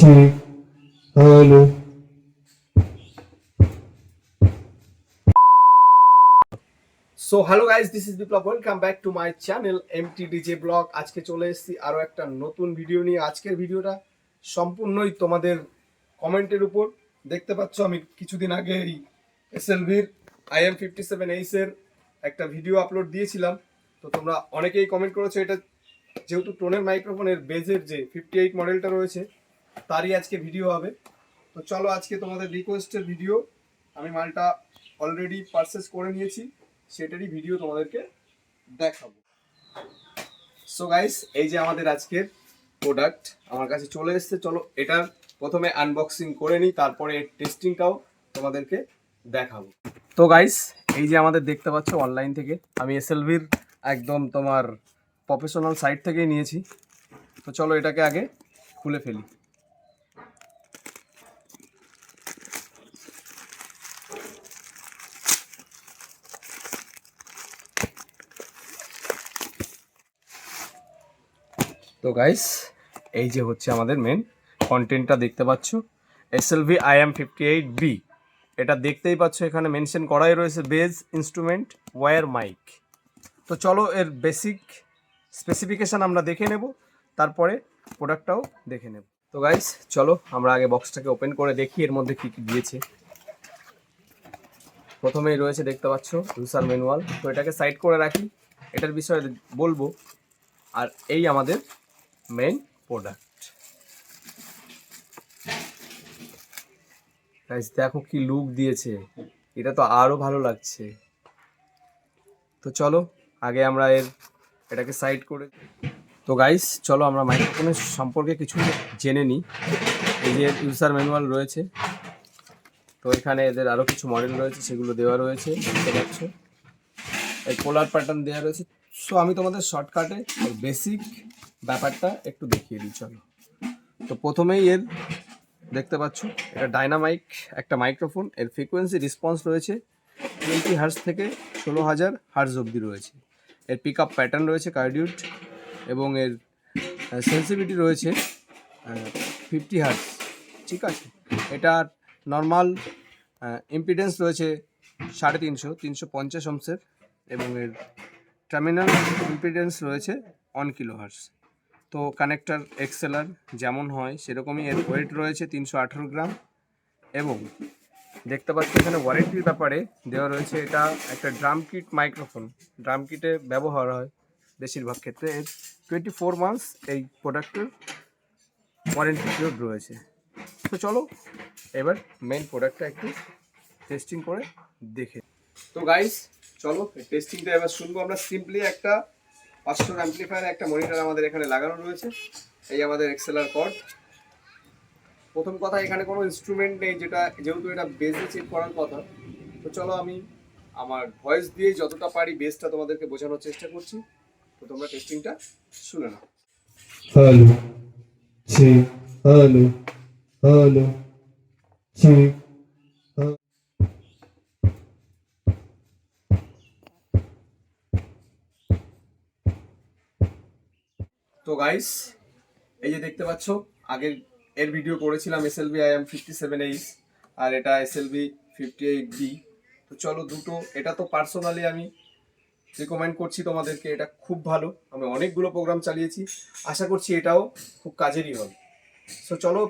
check, hello. So hello guys this is Biplab welcome back to my channel MT DJ blog আজকে চলে এসেছি আরও একটা নতুন ভিডিও নিয়ে। আজকের ভিডিওটা সম্পূর্ণই তোমাদের কমেন্টের উপর। দেখতে পাচ্ছ আমি কিছুদিন আগে এই এসএলভির আই এম ফিফটি সেভেন এইসের একটা ভিডিও আপলোড দিয়েছিলাম। তো তোমরা অনেকেই কমেন্ট করেছ এটা যেহেতু টোনের মাইক্রোফোনের বেজের যে ফিফটি এইট মডেলটা রয়েছে তারই আজকে ভিডিও হবে। তো চলো আজকে তোমাদের রিকোয়েস্টের ভিডিও আমি মালটা অলরেডি পারচেস করে নিয়েছি, সেটারই ভিডিও তোমাদেরকে দেখাবো। সো গাইস এই যে আমাদের আজকের প্রোডাক্ট আমার কাছে চলে এসছে। চলো এটার প্রথমে আনবক্সিং করে নিই, তারপরে এর টেস্টিংটাও তোমাদেরকে দেখাবো। তো গাইস এই যে আমাদের দেখতে পাচ্ছ অনলাইন থেকে, আমি এসএলভির একদম তোমার প্রফেশনাল সাইট থেকেই নিয়েছি। তো চলো এটাকে আগে খুলে ফেলি। তো গাইস এই যে হচ্ছে আমাদের মেন কন্টেন্টটা দেখতে পাচ্ছ। S L V I M fifty eight B এটা দেখতেই পাচ্ছ, এখানে মেনশন করাই রয়েছে বেজ ইনস্ট্রুমেন্ট ওয়্যার মাইক তো চলো এর বেসিক স্পেসিফিকেশান আমরা দেখে নেব, তারপরে প্রোডাক্টটাও দেখে নেব। তো গাইস চলো আমরা আগে বক্সটাকে ওপেন করে দেখি, এর মধ্যে কী কী দিয়েছে। প্রথমেই রয়েছে দেখতে পাচ্ছ ইউসার ম্যানুয়াল তো এটাকে সাইড করে রাখি, এটার বিষয়ে বলব। আর এই আমাদের মেন প্রোডাক্ট গাইস দেখো কি লুক দিয়েছে। এটা তো আরও ভালো লাগছে। তো চলো আগে আমরা এর এটাকে সাইড করে তো গাইস চলো আমরা মাইক্রোফোনের সম্পর্কে কিছু জেনে নিই। এই যে ইউজার ম্যানুয়াল রয়েছে। তো এখানে এদের আরও কিছু মডেল রয়েছে সেগুলো দেওয়া রয়েছে দেখতে পাচ্ছ। এই পোলার প্যাটার্ন দেওয়া রয়েছে। সো আমি তোমাদের শর্টকাটে বেসিক ব্যাপারটা একটু দেখিয়ে দিই, চলো। তো প্রথমেই এর দেখতে পাচ্ছ, এটা ডাইনামাইক একটা মাইক্রোফোন এর ফ্রিকোয়েন্সি রেসপন্স রয়েছে টোয়েন্টি হার্স থেকে ষোলো হাজার হার্স অবধি রয়েছে। এর পিক আপ প্যাটার্ন রয়েছে কার্ডিউট এবং এর সেন্সিভিটি রয়েছে ফিফটি হার্স ঠিক আছে? এটার নর্মাল ইম্পিডেন্স রয়েছে সাড়ে তিনশো তিনশো পঞ্চাশ অংশের এবং এর টার্মিনাল ইম্পিডেন্স রয়েছে ওয়ান কিলো হার্স তো কানেক্টার এক্সেলার যেমন হয়, সেরকমই এর ওয়েট রয়েছে তিনশো আঠেরো গ্রাম এবং দেখতে পাচ্ছি এখানে ওয়ারেন্টির ব্যাপারে দেওয়া রয়েছে এটা একটা ড্রাম কিট মাইক্রোফোন ড্রাম কিটে ব্যবহার হয় বেশিরভাগ ক্ষেত্রে। এর টোয়েন্টি ফোর মান্থস এই প্রোডাক্টের ওয়ারেন্টি পিরিয়ড রয়েছে। তো চলো এবার মেন প্রোডাক্টটা একটু টেস্টিং করে দেখে। তো গাইস চলো টেস্টিংটা এবার শুনব। আমরা সিম্পলি একটা পাঁচশোর অ্যাম্পলিফায়ার একটা মনিটর আমাদের এখানে লাগানো রয়েছে। এই আমাদের এক্সেলার কর্ড প্রথম কথা, এখানে কোনো ইনস্ট্রুমেন্ট নেই, যেটা, যেহেতু এটা বেসে চেক করার কথা, তো চলো আমি আমার ভয়েস দিয়ে যতটা পারি বেসটা তোমাদেরকে বোঝানোর চেষ্টা করছি। তো তোমরা টেস্টিংটা শুনে নাও। Hello hello Hello. তো গাইস এই যে দেখতে পাচ্ছ, আগের, এর ভিডিও করেছিলাম S L B I M fifty seven H R এটা S L B fifty eight D তো চলো দুটো, এটা তো পার্সোনালি আমি রিকমেন্ড করছি তোমাদেরকে, এটা খুব ভালো। আমি অনেকগুলো প্রোগ্রাম চালিয়েছি, আশা করছি এটাও খুব কাজেরই হবে। সো চলো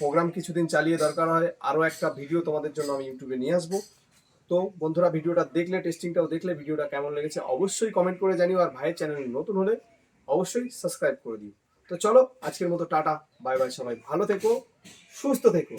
প্রোগ্রাম কিছুদিন চালিয়ে দরকার হয় আরও একটা ভিডিও তোমাদের জন্য আমি ইউটিউবে নিয়ে আসব। তো বন্ধুরা ভিডিওটা দেখলে টেস্টিংটাও দেখলে ভিডিওটা কেমন লেগেছে অবশ্যই কমেন্ট করে জানিও, আর ভাইয়ের চ্যানেল নতুন হলে অবশ্যই সাবস্ক্রাইব করে দিও। তো চলো, আজকের মতো টাটা, বাই বাই সবাই, ভালো থেকো, সুস্থ থেকো।